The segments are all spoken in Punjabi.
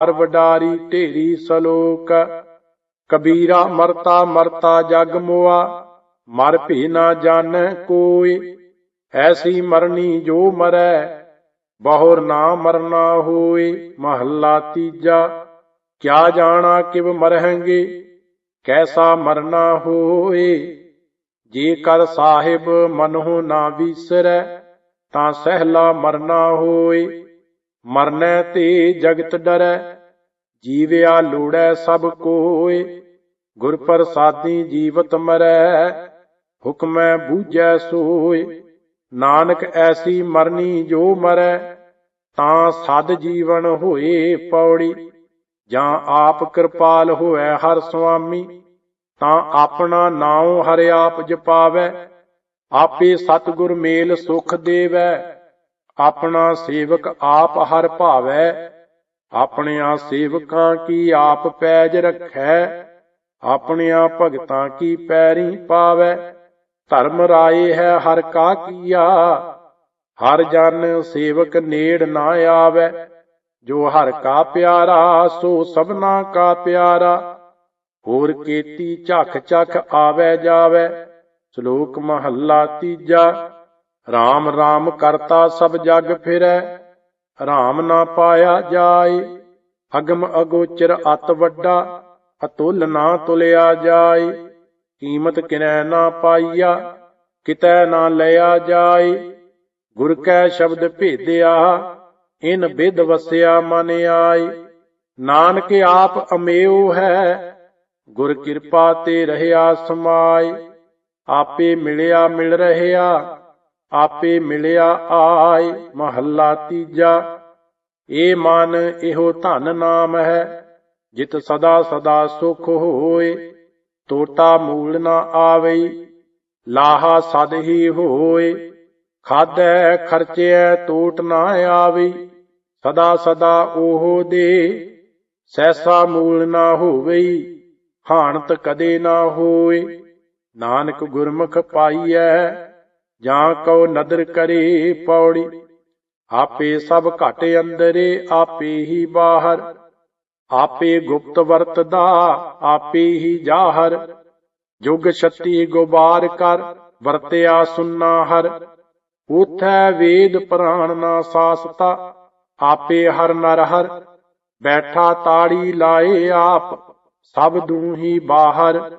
ਹਰ ਵਡਾਰੀ ਢੇਰੀ ਸਲੋਕ। ਕਬੀਰਾ ਮਰਤਾ ਮਰਤਾ ਜਗ ਮੁਆ, ਮਰ ਭੀ ਨਾ ਜਾਣੈ ਕੋਈ ਐਸੀ ਮਰਨੀ ਜੋ ਮਰੈ, ਬਹੁਰ ਨਾ ਮਰਨਾ ਹੋਏ ਮਹੱਲਾ ਤੀਜਾ, ਕਿਆ ਜਾਣਾ ਕਿਵ ਮਰਹੰਗੇ, ਕੈਸਾ ਮਰਨਾ ਹੋਏ ਜੇ ਕਰ ਸਾਹਿਬ ਮਨਹੁ ਨਾ ਵਿਸਰੈ, ਤਾਂ ਸਹਿਲਾ ਮਰਨਾ ਹੋਏ ਮਰਨੈ ਤੇ ਜਗਤ ਡਰੈ, ਜੀਵਿਆ ਲੋੜੈ ਸਭ ਕੋਏ ਗੁਰ ਪ੍ਰਸਾਦੀ ਜੀਵਤ ਮਰੈ, ਹੁਕਮੈ ਬੂਝੈ ਸੋਏ ਨਾਨਕ ਐਸੀ ਮਰਨੀ ਜੋ ਮਰੈ, ਤਾਂ ਸਦ ਜੀਵਨ ਹੋਏ ਪੌੜੀ। ਜਾਂ ਆਪ ਕਿਰਪਾਲ ਹੋਇ ਹਰ ਸੁਆਮੀ, ਤਾਂ ਆਪਣਾ ਨਾਉ ਹਰਿ ਆਪ ਜਪਾਵੈ, ਆਪੇ ਸਤਿਗੁਰ ਮੇਲ ਸੁਖ ਦੇਵੈ। ਆਪਣਾ ਸੇਵਕ ਆਪ ਹਰ ਭਾਵੈ, ਆਪਣਿਆਂ ਸੇਵਕਾਂ ਕੀ ਆਪ ਪੈਜ ਰੱਖੈ, ਆਪਣਿਆਂ ਭਗਤਾਂ ਕੀ ਪੈਰੀ ਪਾਵੈ, ਧਰਮ ਰਾਏ ਹੈ ਹਰ ਕਾ ਕੀਆ, ਹਰ ਜਨ ਸੇਵਕ ਨੇੜ ਨਾ ਆਵੈ, ਜੋ ਹਰ ਕਾ ਪਿਆਰਾ, ਸੋ ਸਭਨਾ ਕਾ ਪਿਆਰਾ, ਹੋਰ ਕੀਤੀ ਝਖ ਝਖ ਆਵੈ ਜਾਵੈ ਸ਼ਲੋਕ ਮਹੱਲਾ ਤੀਜਾ। RAM RAM ਕਰਤਾ ਸਭ ਜਗ ਫਿਰੈ RAM ਨਾ ਪਾਇਆ ਜਾਏ। ਅਗਮ ਅਗੋਚਰ ਅਤ ਵੱਡਾ, ਅਤੁੱਲ ਨਾ ਤੁਲਿਆ ਜਾਏ। ਕੀਮਤ ਕਿਨੈ ਨਾ ਪਾਈਆ, ਕਿਤੈ ਨਾ ਲਿਆ ਜਾਏ। ਗੁਰ ਕੈ ਸ਼ਬਦ ਭੇਦਿਆ, ਇਨ ਬਿਦ ਵਸਿਆ ਮਨ ਆਈ ਨਾਨਕ ਆਪ ਅਮੇਉ ਹੈ, ਗੁਰ ਕਿਰਪਾ ਤੇ ਰਹਿਆ ਸਮਾਏ। ਆਪੇ ਮਿਲਿਆ ਮਿਲ ਰਹਿਆ ਆਪੇ ਮਿਲਿਆ ਆਏ, ਮਹੱਲਾ ਤੀਜਾ। ਏ ਮਨ ਇਹੋ ਧਨ ਨਾਮ ਹੈ, ਜਿਤ ਸਦਾ ਸਦਾ ਸੁਖ ਹੋਏ। ਟੋਟਾ ਮੂਲ ਨਾ ਆਵਈ ਲਾਹਾ ਸਦ ਹੀ ਹੋਏ। ਖਾਦੈ ਖਰਚਿਐ ਟੋਟ ਨਾ ਆਵਈ ਸਦਾ ਸਦਾ ਉਹ ਦੇ। ਸੈਸਾ ਮੂਲ ਨਾ ਹੋਵਈ ਹਾਨਤ ਕਦੇ ਨਾ ਹੋਏ। ਨਾਨਕ ਗੁਰਮੁਖ ਪਾਈਐ ਜਾਂ ਕਉ ਨਦਰ ਕਰੇ ਪੌੜੀ, ਆਪੇ ਸਭ ਘਟ ਅੰਦਰੇ, ਆਪੇ ਹੀ ਬਾਹਰ। ਆਪੇ ਗੁਪਤ ਵਰਤਦਾ, ਆਪੇ ਹੀ ਜਾਹਰ। ਜੁਗ ਛਤੀ ਗੁਬਾਰ ਕਰ, ਵਰਤਿਆ ਸੁਨਾ ਹਰ। ਉਥੈ ਵੇਦ ਪ੍ਰਾਣ ਨਾ ਸਾਸਤਾ, ਆਪੇ ਹਰ ਨਰ ਹਰ। ਬੈਠਾ ਤਾੜੀ ਲਾਏ ਆਪ, ਸਭ ਦੂਹੀ ਬਾਹਰ।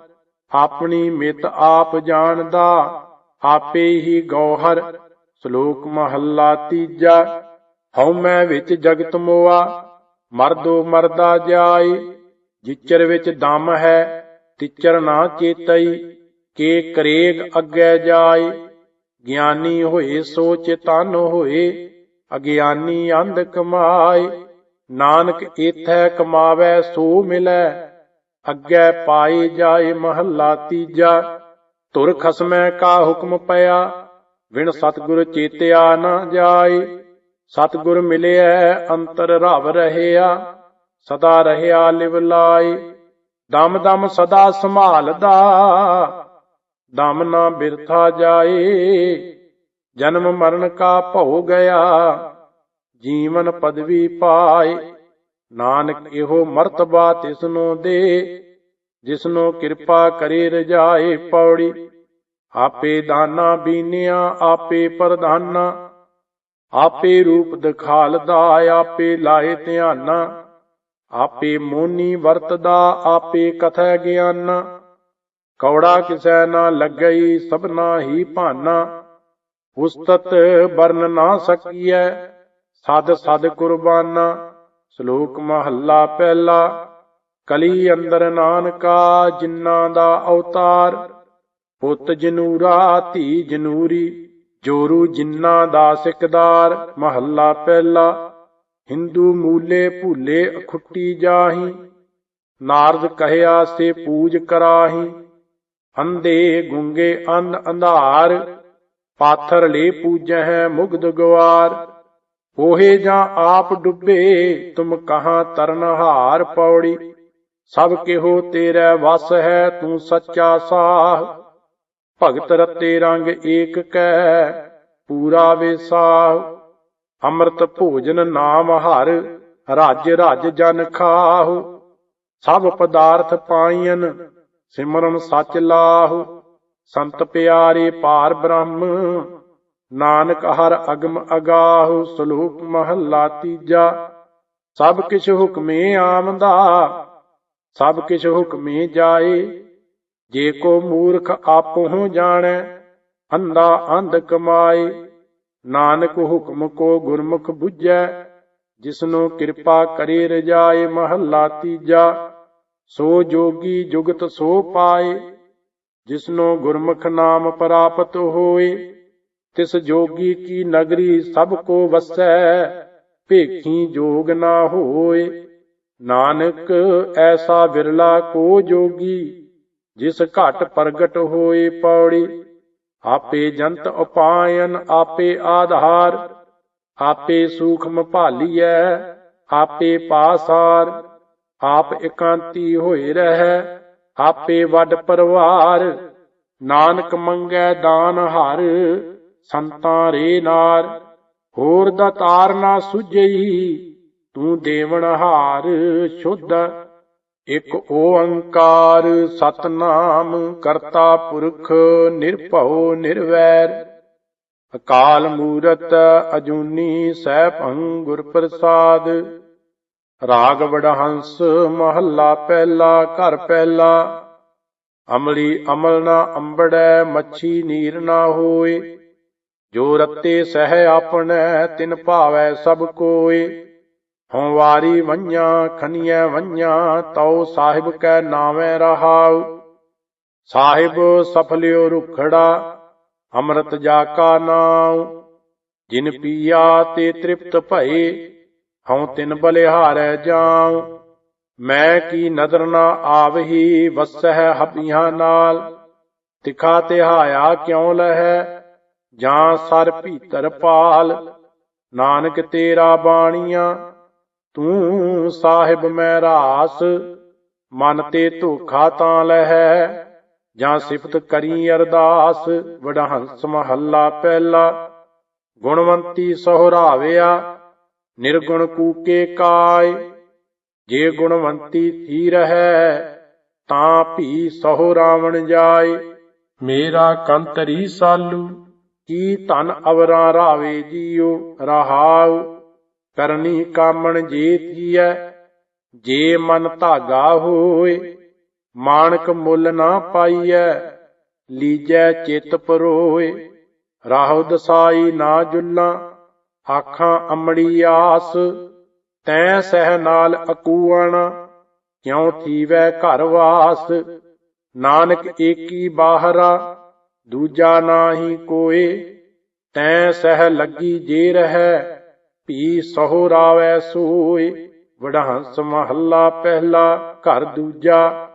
ਆਪਣੀ ਮਿਤ ਆਪ ਜਾਣਦਾ ਆਪੇ ਹੀ ਗੌਹਰ ਸ਼ਲੋਕ ਮਹੱਲਾ ਤੀਜਾ। ਹਉਮੈ ਵਿੱਚ ਜਗਤ ਮੋਆ, ਮਰਦੋ ਮਰਦਾ ਜਾਏ। ਜਿਚਰ ਵਿੱਚ ਦਮ ਹੈ, ਤਿਚਰ ਨਾ ਚੇਤਈ, ਕੇ ਕਰੇਗ ਅੱਗੇ ਜਾਏ। ਗਿਆਨੀ ਹੋਏ ਸੋ ਚੇਤਨ ਹੋਏ, ਅਗਿਆਨੀ ਅੰਧ ਕਮਾਏ। ਨਾਨਕ ਏਥੈ ਕਮਾਵੇ ਸੋ ਮਿਲੈ, ਅੱਗੇ ਪਾਏ ਜਾਏ ਮਹੱਲਾ ਤੀਜਾ। ਤੁਰ ਖਸਮੈ ਕਾ ਹੁਕਮ ਪਿਆ ਵਿਣ ਸਤਗੁਰ ਚੇਤਿਆ ਨਾ ਜਾਏ। ਸਤਗੁਰ ਮਿਲਿਆ ਅੰਤਰ ਰਵ ਰਹਿਆ, ਸਦਾ ਰਹਿਆ ਲਿਵ ਲਾਈ ਦਮ ਦਮ ਸਦਾ ਸੰਭਾਲਦਾ, ਦਮ ਨਾ ਬਿਰਥਾ ਜਾਏ। ਜਨਮ ਮਰਨ ਕਾ ਭਉ ਗਿਆ, ਜੀਵਨ ਪਦਵੀ ਪਾਏ। ਨਾਨਕ ਇਹੋ ਮਰਤਬਾ ਤਿਸਨੂੰ ਦੇ। ਜਿਸਨੂੰ ਕਿਰਪਾ ਕਰੇ ਰਜਾਏ ਪੌੜੀ, ਆਪੇ ਦਾਨਾ ਬੀਨਿਆ, ਆਪੇ ਪ੍ਰਧਾਨਾ, ਆਪੇ ਰੂਪ ਦਿਖਾਲਦਾ, ਆਪੇ ਲਾਏ ਧਿਆਨਾ, ਆਪੇ ਮੋਨੀ ਵਰਤਦਾ, ਆਪੇ ਕਥੈ ਗਿਆਨਾ, ਕੌੜਾ ਕਿਸੈ ਨਾ ਲੱਗਈ, ਸਭਨਾ ਹੀ ਭਾਨਾ, ਉਸਤਤ ਵਰਨ ਨਾ ਸਕੀਐ, ਸਦ ਸਦ ਕੁਰਬਾਨਾ, ਸ਼ਲੋਕ ਮਹੱਲਾ ਪਹਿਲਾ ਕਲੀ ਅੰਦਰ ਨਾਨਕਾ ਜਿਨ੍ਹਾਂ ਦਾ ਅਵਤਾਰ, ਪੁੱਤ ਜਨੂਰਾ, ਧੀ ਜਨੂਰੀ, ਜੋਰੂ ਜਿਨ੍ਹਾਂ ਦਾ ਸਿਕਦਾਰ, ਮਹੱਲਾ ਪਹਿਲਾ, ਹਿੰਦੂ ਮੂਲੇ ਭੂਲੇ ਅਖੁੱਟੀ ਜਾਹੀ, ਨਾਰਦ ਕਹਿਆ ਸੇ ਪੂਜ ਕਰਾਹੀ, ਅੰਧੇ ਗੁੰਗੇ ਅੰਨ ਅੰਧਾਰ, ਪਾਥਰ ਲੈ ਪੂਜਹਿ ਮੁਗਧ ਗਵਾਰ ਉਹੇ ਜਾਂ ਆਪ ਡੁੱਬੇ ਤੁਮ ਕਹਾਂ ਤਰਨਹਾਰ ਪੌੜੀ। ਸਭ ਕਿਹੋ ਤੇਰੇ ਵਸ ਹੈ, ਤੂੰ ਸੱਚਾ ਸਾਹ। ਭਗਤ ਰਤੇ ਰੰਗ ਏਕ ਕੈ, ਪੂਰਾ ਵਿਸਾਹ ਅੰਮ੍ਰਿਤ ਭੋਜਨ ਨਾਮ ਹਰ, ਰਾਜ ਰਾਜ ਜਨ ਖਾਹੁ। ਸਭ ਪਦਾਰਥ ਪਾਈਨ ਸਿਮਰਨ ਸਚ ਲਾਹੁ। ਸੰਤ ਪਿਆਰੇ ਪਾਰ ਬ੍ਰਹਮ, ਨਾਨਕ ਹਰ ਅਗਮ ਅਗਾਹੁ। ਸਲੋਕ ਮਹੱਲਾ ਤੀਜਾ, ਸਭ ਕਿਛ ਹੁਕਮੇ ਆਮਦਾ ਸਭ ਕਿਛ ਹੁਕਮੇ ਜਾਏ। ਜੇ ਕੋ ਮੂਰਖ ਆਪਹੁ ਜਾਣੈ, ਅੰਧਾ ਅੰਧ ਕਮਾਏ। ਨਾਨਕ ਹੁਕਮ ਕੋ ਗੁਰਮੁਖ ਬੁੱਝੈ, ਜਿਸਨੋ ਕਿਰਪਾ ਕਰੇ ਰਜਾਏ ਮਹੱਲਾ ਤੀਜਾ। ਸੋ ਜੋਗੀ ਜੁਗਤ ਸੋ ਪਾਏ, ਜਿਸਨੋ ਗੁਰਮੁਖ ਨਾਮ ਪ੍ਰਾਪਤ ਹੋਏ। ਤਿਸ ਜੋਗੀ ਕੀ ਨਗਰੀ ਸਭ ਕੋ ਵਸੈ, ਭੇਖੀ ਜੋਗ ਨਾ ਹੋਏ। ਨਾਨਕ ਐਸਾ ਵਿਰਲਾ ਕੋ ਜੋਗੀ, ਜਿਸ ਘਟ ਪ੍ਰਗਟ ਹੋਏ ਪੌੜੀ। ਆਪੇ ਜੰਤ ਉਪਾਇਨ, ਆਪੇ ਆਧਾਰ, ਆਪੇ ਸੂਖਮ ਭਾਲੀਐ, ਆਪੇ ਪਾਸਾਰ। ਆਪ ਇਕਾਂਤੀ ਹੋਏ ਰਹਿ, ਆਪੇ ਵੱਡ ਪਰਵਾਰ। ਨਾਨਕ ਮੰਗੈ ਦਾਨ ਹਰ, ਸੰਤਾਂ ਰੇ ਨਾਰ। ਹੋਰ ਦਾਤਾਰ ਨਾ ਸੁਝਈ ਤੂੰ ਦੇਵਨ ਹਾਰ ਸ਼ੁੱਧ, ਇਕ ਓੰਕਾਰ ਸਤਨਾਮ ਕਰਤਾ ਪੁਰਖ ਨਿਰਭਉ ਨਿਰਵੈਰ। ਅਕਾਲ ਮੂਰਤ ਅਜੂਨੀ ਸੈਭੰ ਗੁਰ ਪ੍ਰਸਾਦ ਰਾਗ ਵਡਹੰਸ ਮਹੱਲਾ ਪਹਿਲਾ ਘਰ ਪਹਿਲਾ। ਅਮਲੀ ਅਮਲ ਨਾ ਅੰਬੜੈ, ਮੱਛੀ ਨੀਰ ਨਾ ਹੋਏ। ਜੋ ਰੱਤੇ ਸਹਿ ਆਪਣੈ, ਤਿਨ ਭਾਵੈ ਸਭ ਕੋਏ। ਹਉ ਵਾਰੀ ਵੰਝਾਂ ਖਨੀਐ ਵੰਝਾਂ ਤਉ ਸਾਹਿਬ ਕੈ ਨਾਵੇਂ ਰਹਾਉ। ਸਾਹਿਬ ਸਫਲਿਓ ਰੁਖੜਾ, ਅੰਮ੍ਰਿਤ ਜਾ ਕਾ ਨਾਉ। ਜਿਨ ਪੀਆ ਤੇ ਤ੍ਰਿਪਤ ਭਏ, ਹਉ ਤਿਨ ਬਲਿਹਾਰੈ ਜਾਉ। ਮੈਂ ਕੀ ਨਦਰ ਨਾ ਆਵਹੀ, ਵਸਹਿ ਹਪੀਆਂ ਨਾਲ। ਤਿਖਾ ਤਿਹਾਇਆ ਕਿਉ ਲਹੈ, ਜਾਂ ਸਰ ਭੀਤਰ ਪਾਲ। ਨਾਨਕ ਤੇਰਾ ਬਾਣੀਆਂ ਤੂੰ ਸਾਹਿਬ ਮੈਂ ਰਾਸ, ਮਨ ਤੇ ਧੋਖਾ ਤਾਂ ਲਹਿ, ਜਾਂ ਸਿਫਤ ਕਰੀ ਅਰਦਾਸ, ਵਡਹੰਸ ਮਹੱਲਾ ਪਹਿਲਾ। ਗੁਣਵੰਤੀ ਸਹੁਰਾਵਿਆ ਨਿਰਗੁਣ ਕੂਕੇ ਕਾਇ ਜੇ ਗੁਣਵੰਤੀ ਥੀ ਰਹੈ, ਤਾਂ ਭੀ ਸਹੁ ਰਾਵਣ ਜਾਏ। ਮੇਰਾ ਕੰਤਰੀ ਸਾਲੂ, ਕੀ ਧਨ ਅਵਰਾ ਰਾਵੇ ਜੀਉ ਰਹਾਉ। ਕਰਨੀ ਕਾਮਣ ਜੇ ਤੀਐ ਜੇ ਮਨ ਧਾਗਾ ਹੋਏ ਮਾਨਕ ਮੁੱਲ ਨਾ ਪਾਈਐ, ਲੀਜੈ ਚਿਤ ਪਰੋਏ। ਰਾਹੁ ਦਸਾਈ ਨਾ ਜੁੱਲਾਂ, ਆਖਾਂ ਅਮੜੀ ਆਸ, ਤੈ ਸਹਿ ਨਾਲ ਅਕੂਣ ਕਿਉ ਥੀਵੈ ਘਰ ਵਾਸ? ਨਾਨਕ ਏਕੀ ਬਾਹਰਾ, ਦੂਜਾ ਨਾਹੀ ਕੋਏ, ਤੈ ਸਹਿ ਲੱਗੀ ਜੇ ਰਹੈ ਭੀ ਸਹੁ ਰਾਵੈ ਸੋਏ, ਵਡਹੰਸ ਮਹੱਲਾ ਪਹਿਲਾ, ਘਰ ਦੂਜਾ।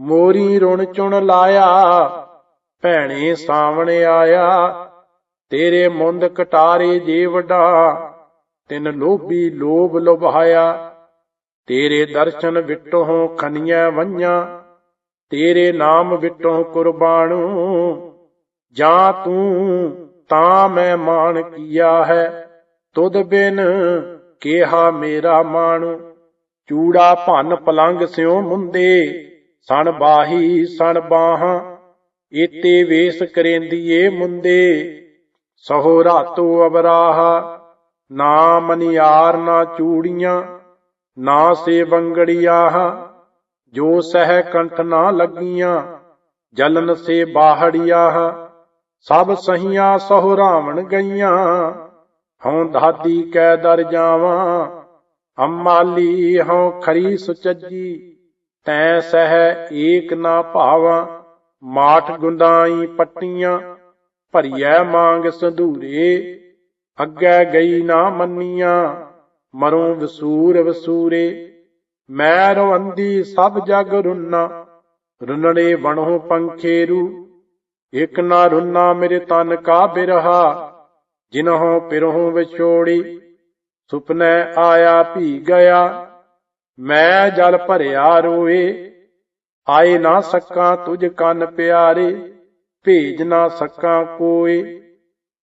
ਮੋਰੀ ਰੁਣ ਚੁਣ ਲਾਇਆ, ਭੈਣੇ ਸਾਵਣ ਆਇਆ। ਤੇਰੇ ਮੁੰਦ ਕਟਾਰੇ ਜੇ ਵੱਡਾ, ਤਿਨ ਲੋਭੀ ਲੋਭ ਲੁਭਾਇਆ। ਤੇਰੇ ਦਰਸ਼ਨ ਵਿਟੋਂ ਖਨੀਆਂ ਵੰਝਾਂ ਤੇਰੇ ਨਾਮ ਵਿਟੋਂ ਕੁਰਬਾਨੂ ਜਾਂ ਤੂੰ, ਤਾਂ ਮੈਂ ਮਾਣ ਕੀਆ ਹੈ। ਤੁਧ ਬਿਨ ਕਿਹਾ ਮੇਰਾ ਮਾਣੂ। ਚੂੜਾ ਭੰਨ ਪਲੰਗ ਸਿਉ ਮੁੰਦੇ, ਸਣ ਬਾਹੀ ਸਣ ਬਾਹਾਂ। ਏਤੇ ਵੇਸ ਕਰੇਂਦੀਏ ਮੁੰਦੇ, ਸਹੋ ਰਾਤੋ ਅਬਰਾਹ ਨਾ ਮਨਿਆਰ, ਨਾ ਚੂੜੀਆਂ, ਨਾ ਸੇ ਬੰਗੜੀਆਂ ਜੋ ਸਹਿ ਕੰਠ ਨਾ ਲੱਗੀਆਂ, ਜਲਨ ਸੇ ਬਾਹੜੀਆਂ ਸਭ ਸਹੀਆਂ ਸਹੁ ਰਾਵਣ ਗਈਆਂ। ਹਉ ਦਾਦੀ ਕੈ ਦਰ ਜਾਵਾਂ ਅਮਾਲੀ ਹਉ ਖਰੀ ਸੁਚੱਜੀ, ਤੈ ਸਹਿ ਏਕ ਨਾ ਭਾਵਾਂ, ਮਾਠ ਗੁੰਦਾਈ ਪੱਟੀਆਂ, ਭਰੀਐ ਮੰਗ ਸੰਧੂਰੇ, ਅੱਗੇ ਗਈ ਨਾ ਮੰਨੀਆਂ, ਮਰੋਂ ਵਸੂਰ ਵਸੂਰੇ, ਮੈਂ ਰਵੰਦੀ ਸਭ ਜਗ ਰੁੰਨਾ, ਰੁੰਨੜੇ ਬਣੋ ਪੰਖੇਰੂ ਇਕ ਨਾ ਰੁੰਨਾ ਮੇਰੇ ਤਨ ਕਾ ਬਿਰਹਾ ਜਿਨਹੋਂ ਪਿਰਹੋਂ ਵਿਛੋੜੀ ਸੁਪਨੇ ਆਇਆ ਭੀ ਗਿਆ, ਮੈਂ ਜਲ ਭਰਿਆ ਰੋਏ, ਆਏ ਨਾ ਸਕਾਂ ਤੁਝ ਕੰਨ ਪਿਆਰੇ, ਭੇਜ ਨਾ ਸਕਾਂ ਕੋਏ,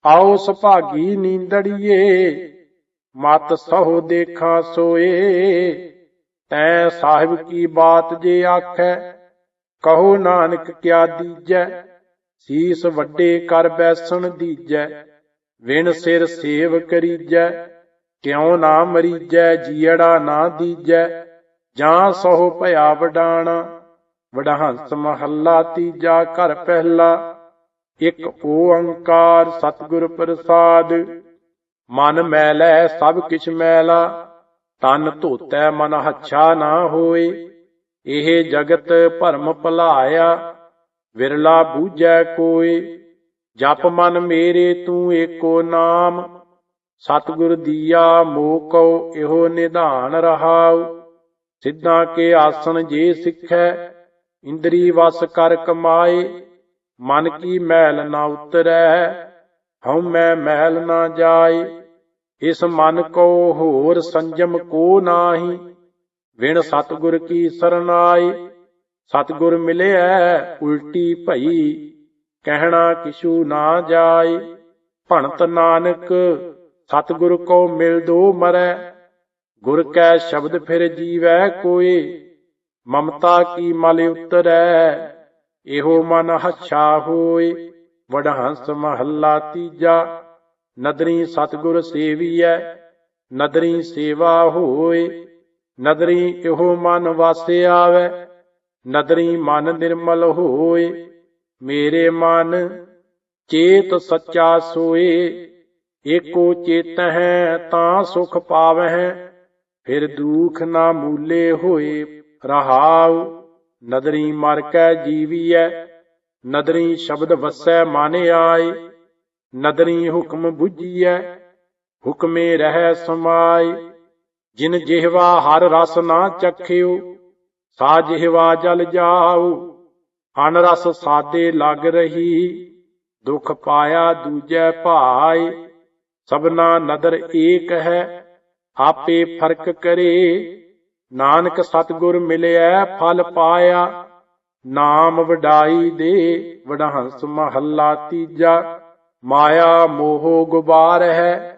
ਆਓ ਸੁਭਾਗੀ ਨੀਂਦੜੀਏ, ਮਤ ਸਹੁ ਦੇਖਾਂ ਸੋਏ, ਤੈ ਸਾਹਿਬ ਕੀ ਬਾਤ ਜੇ ਆਖੈ, ਕਹੋ ਨਾਨਕ ਕਿਆ ਦੀਜੈ, ਸੀਸ ਵੱਡੇ ਕਰ ਬੈਸਣ ਦੀਜੈ। ਵਿਣ ਸਿਰ ਸੇਵ ਕਰੀਜੈ, ਕਿਉ ਨਾ ਮਰੀਜੈ ਜੀੜਾ ਨਾ ਦੀਜੈ, ਜਾਂ ਸਹੁ ਭਇਆ ਵਡਾਣਾ। ਵਡਹੰਸ ਮਹੱਲਾ ਤੀਜਾ ਘਰ ਪਹਿਲਾ, ਇੱਕ ਓੰਕਾਰ ਸਤਿਗੁਰ ਪ੍ਰਸਾਦ। ਮਨ ਮੈਲੈ ਸਭ ਕਿਛ ਮੈਲਾ, ਤਨ ਧੋਤੈ ਮਨ ਹੱਛਾ ਨਾ ਹੋਏ। ਇਹ ਜਗਤ ਭਰਮ ਭੁਲਾਇਆ, ਵਿਰਲਾ ਬੂਝੈ ਕੋਈ ਜਪ ਮਨ ਮੇਰੇ ਤੂੰ ਏਕੋ ਨਾਮ, ਸਤਿਗੁਰ ਦੀਆ ਮੋਕੋ ਇਹੋ ਨਿਧਾਨ ਰਹਾਉ। ਸਿੱਧਾਂ ਕੇ ਆਸਣ ਜੇ ਸਿੱਖੈ, ਇੰਦਰੀ ਵਸ ਕਰ ਕਮਾਏ, ਮਨ ਕੀ ਮਹਿਲ ਨਾ ਉਤਰੈ, ਹਉ ਮੈਂ ਮਹਿਲ ਨਾ ਜਾਏ। ਇਸ ਮਨ ਕੋ ਹੋਰ ਸੰਜਮ ਕੋ ਨਾਹੀ, ਵਿਣ ਸਤਿਗੁਰ ਕੀ ਸਰਨਾਈ ਸਤਿਗੁਰ ਮਿਲਿਆ ਉਲਟੀ ਭਈ ਕਹਿਣਾ ਕਿਛੂ ਨਾ ਜਾਏ? ਭਣਤ ਨਾਨਕ, ਸਤਿਗੁਰ ਕੋ ਮਿਲ ਦੋ ਮਰੈ। ਗੁਰ ਕੈ ਸ਼ਬਦ ਫਿਰ ਜੀਵੈ ਕੋਏ? ਮਮਤਾ ਕੀ ਮਲ ਉਤਰੈ? ਇਹੋ ਮਨ ਹੱਛਾ ਹੋਏ। ਵਡਹੰਸ ਮਹੱਲਾ ਤੀਜਾ। ਨਦਰੀ ਸਤਿਗੁਰ ਸੇਵੀਐ। ਨਦਰੀ ਸੇਵਾ ਹੋਏ। ਨਦਰੀ ਇਹੋ ਮਨ ਵਾਸੇ ਆਵੈ ਨਦਰੀ ਮਨ ਨਿਰਮਲ ਹੋਏ। ਮੇਰੇ ਮਨ ਚੇਤ ਸੱਚਾ ਸੋਏ, ਏਕੋ ਚੇਤ ਹੈ ਤਾਂ ਸੁਖ ਪਾਵਹਿ, ਫਿਰ ਦੁਖ ਨਾ ਮੂਲੇ ਹੋਏ ਰਹਾਉ। ਨਦਰੀ ਮਰ ਕੈ ਜੀਵੀਐ, ਨਦਰੀ ਸ਼ਬਦ ਵਸੈ ਮਨ ਆਏ, ਨਦਰੀ ਹੁਕਮ 부ਜੀਐ ਹੁਕਮੇ ਰਹਿ ਸਮਾਏ। ਜਿਨ ਜਿਹਵਾ ਹਰ ਰਸ ਨਾ ਚਖਿਓ, ਸਾ ਜਿਹਵਾ ਜਲ ਜਾਉ ਅਨ ਸਾਦੇ ਲੱਗ ਰਹੀ, ਦੁਖ ਪਾਇਆ ਦੂਜੈ ਭਾਈ ਸਭਨਾ ਨਦਰ ਏਕ ਹੈ, ਆਪੇ ਫ਼ਰਕ ਕਰੇ। ਨਾਨਕ ਸਤਗੁਰ ਮਿਲਿਆ ਫਲ ਪਾਇਆ, ਨਾਮ ਵਡਾਈ ਦੇ, ਵਡਹੰਸ ਮਹੱਲਾ ਤੀਜਾ। ਮਾਇਆ ਮੋਹ ਗੁਬਾਰ ਹੈ,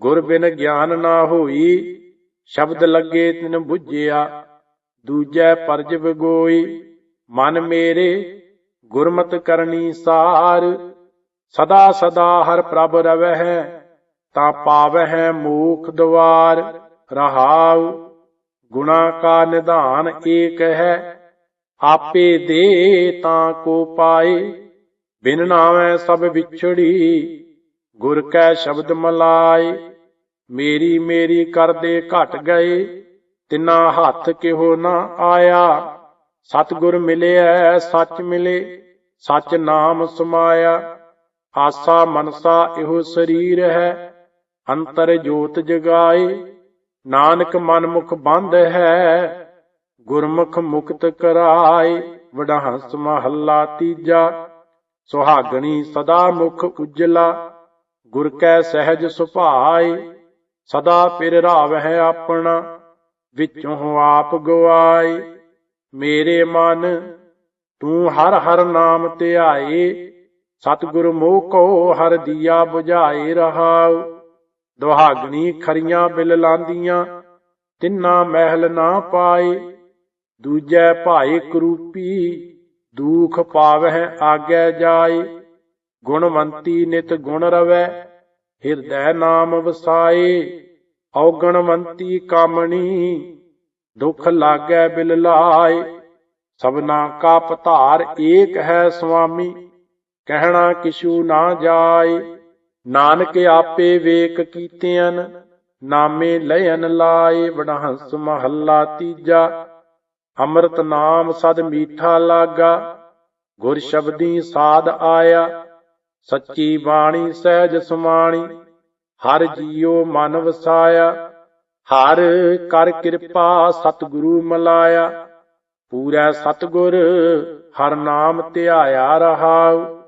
ਗੁਰ ਬਿਨ ਗਿਆਨ ਨਾ ਹੋਈ, ਸ਼ਬਦ ਲੱਗੇ ਤਿਨ 부ਝਿਆ ਦੂਜੈ ਪਰਜ ਵਿਗੋਈ ਮਨ ਮੇਰੇ ਗੁਰਮਤ ਕਰਨੀ ਸਾਰ, ਸਦਾ ਸਦਾ ਹਰ ਪ੍ਰਭ ਰਵਹਿ, ਤਾਂ ਪਾਵਹਿ ਮੂਖ ਦਵਾਰ, ਰਹਾਉ ਗੁਣਾ ਕਾ ਨਿਧਾਨ ਏਕ ਹੈ, ਆਪੇ ਦੇ ਤਾਂ ਕੋ ਪਾਏ, ਬਿਨ ਨਾਵੇਂ ਸਭ ਵਿਛੜੀ, ਗੁਰ ਕੈ ਸ਼ਬਦ ਮਲਾਏ, ਮੇਰੀ ਮੇਰੀ ਕਰਦੇ ਘਟ ਗਏ, ਤਿਨਾ ਹੱਥ ਕਿਹੋ ਨਾ ਆਇਆ। ਸਤਿਗੁਰ ਮਿਲਿਆ ਸੱਚ ਮਿਲੇ, ਸੱਚ ਨਾਮ ਸਮਾਇਆ। ਆਸਾ ਮਨਸਾ ਇਹੋ ਸਰੀਰ ਹੈ, ਅੰਤਰ ਜੋਤ ਜਗਾਏ। ਨਾਨਕ ਮਨ ਮੁਖ ਬੰਦ ਹੈ, ਗੁਰਮੁਖ ਮੁਕਤ ਕਰਾਏ। ਵਡਹੰਸ ਮਹੱਲਾ ਤੀਜਾ, ਸੁਹਾਗਣੀ ਸਦਾ ਮੁਖ ਉਜਲਾ। ਗੁਰ ਕੈ ਸਹਿਜ ਸੁਭਾਏ, ਸਦਾ ਪਿਰ ਰਾਵ ਹੈ ਆਪਣਾ, ਵਿੱਚੋਂ ਆਪ ਗਵਾਏ। ਮੇਰੇ ਮਨ, ਤੂੰ ਹਰ ਹਰ ਨਾਮ ਧਿਆਏ, ਸਤਿਗੁਰ ਮੋਹ ਕੋ ਹਰ ਦੀਆ 부ਝਾਏ ਰਹਾਉ। ਦੁਹਾਗਣੀ ਖਰੀਆਂ ਬਿਲ ਲਾਂਦੀਆਂ, ਤਿੰਨਾ ਮਹਿਲ ਨਾ ਪਾਏ। ਦੂਜੈ ਭਾਏ ਕਰੂਪੀ, ਦੂਖ ਪਾਵਹਿ ਆਗੈ ਜਾਏ। ਗੁਣਵੰਤੀ ਨਿਤ ਗੁਣ ਰਵੈ, ਹਿਰਦੈ ਨਾਮ ਵਸਾਏ। ਔਗਣਵੰਤੀ ਕਾਮਣੀ ਦੁਖ ਲਾਗੈ ਬਿਲ ਲਾਏ, ਸਭਨਾ ਕਾ ਪਧਾਰ ਏਕ ਹੈ ਸੁਆਮੀ, ਕਹਿਣਾ ਕਿਛੂ ਨਾ ਜਾਏ। ਨਾਨਕ ਆਪੇ ਵੇਖ ਕੀਤਿਆਂ ਨਾਮੇ ਲੈਨ ਲਾਏ। ਵਡਹੰਸ ਮਹੱਲਾ ਤੀਜਾ, ਅੰਮ੍ਰਿਤ ਨਾਮ ਸਦ ਮੀਠਾ ਲਾਗਾ। ਗੁਰ ਸ਼ਬਦੀ ਸਾਧ ਆਇਆ, ਸੱਚੀ ਬਾਣੀ ਸਹਿਜ ਸੁਮਾਣੀ, ਹਰ ਜੀਉ ਮਨ ਵਸਾਇਆ। ਹਰ ਕਰ ਕਿਰਪਾ ਸਤਿਗੁਰੂ ਮਲਾਇਆ, ਪੂਰਾ ਸਤਿਗੁਰ, ਹਰ ਨਾਮ ਧਿਆਇਆ ਰਹਾਉ।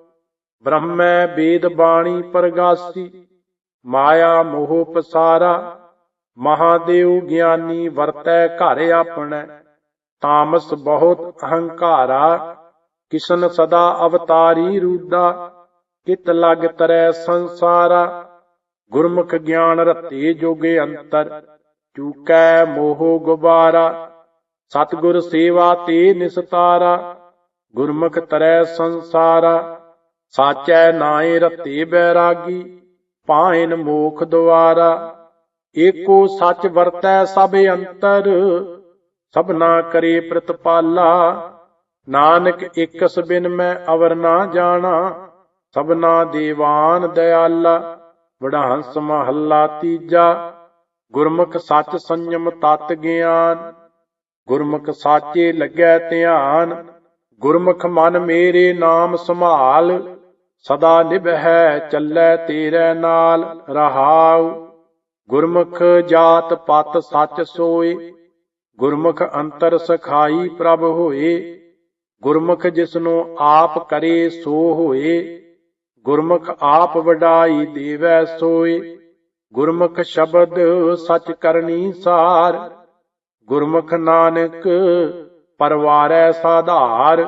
ਬ੍ਰਹਮੈ ਵੇਦ ਬਾਣੀ ਪ੍ਰਗਾਸੀ, ਮਾਇਆ ਮੋਹ ਪਸਾਰਾ, ਮਹਾਦੇਵ ਗਿਆਨੀ ਵਰਤੈ ਘਰ ਆਪਣੈ, ਤਾਮਸ ਬਹੁਤ ਅਹੰਕਾਰਾ, ਕਿਸ਼ਨ ਸਦਾ ਅਵਤਾਰੀ ਰੂਦਾ, ਕਿਤ ਲਗ ਤਰੈ ਸੰਸਾਰਾ। ਗੁਰਮੁਖ ਗਿਆਨ ਰਤੇ ਜੋਗੇ ਅੰਤਰ ਚੂਕੈ ਮੋਹ ਗੁਬਾਰਾ, ਸਤਿਗੁਰ ਸੇਵਾ ਤੇ ਨਿਸਤਾਰਾ, ਗੁਰਮੁਖ ਤਰੈ ਸੰਸਾਰਾ, ਸਾਚੈ ਨਾਏ ਰਤੇ ਬੈਰਾਗੀ ਪਾਇਨ ਮੋਖ ਦੁਆਰਾ, ਏਕੋ ਸੱਚ ਵਰਤੈ ਸਭ ਅੰਤਰ, ਸਭਨਾ ਕਰੇ ਪ੍ਰਤਪਾਲਾ, ਨਾਨਕ ਇਕਸ ਬਿਨ ਮੈਂ ਅਵਰ ਨਾ ਜਾਣਾ, ਸਭਨਾ ਦੇਵਾਨ ਦਇਆਲਾ, ਵਡਹੰਸ ਮਹੱਲਾ ਤੀਜਾ ਗੁਰਮੁਖ ਸੱਚ ਸੰਯਮ ਤਤ ਗਿਆਨ, ਗੁਰਮੁਖ ਸਾਚੇ ਲੱਗੈ ਧਿਆਨ, ਗੁਰਮੁਖ ਮਨ ਮੇਰੇ ਨਾਮ ਸੰਭਾਲ, ਸਦਾ ਨਿਭੈ ਚੱਲੈ ਤੇਰੇ ਨਾਲ ਰਹਾਉ। ਗੁਰਮੁਖ ਜਾਤ ਪਤ ਸੱਚ ਸੋਏ, ਗੁਰਮੁਖ ਅੰਤਰ ਸਖਾਈ ਪ੍ਰਭ ਹੋਏ, ਗੁਰਮੁਖ ਜਿਸਨੂੰ ਆਪ ਕਰੇ ਸੋ ਹੋਏ, ਗੁਰਮੁਖ ਆਪ ਵਡਾਈ ਦੇਵੈ ਸੋਏ। ਗੁਰਮੁਖ ਸ਼ਬਦ ਸਚ ਕਰਨੀ ਸਾਰ ਗੁਰਮੁਖ ਨਾਨਕ ਪਰਵਾਰੈ ਸਾਧਾਰ।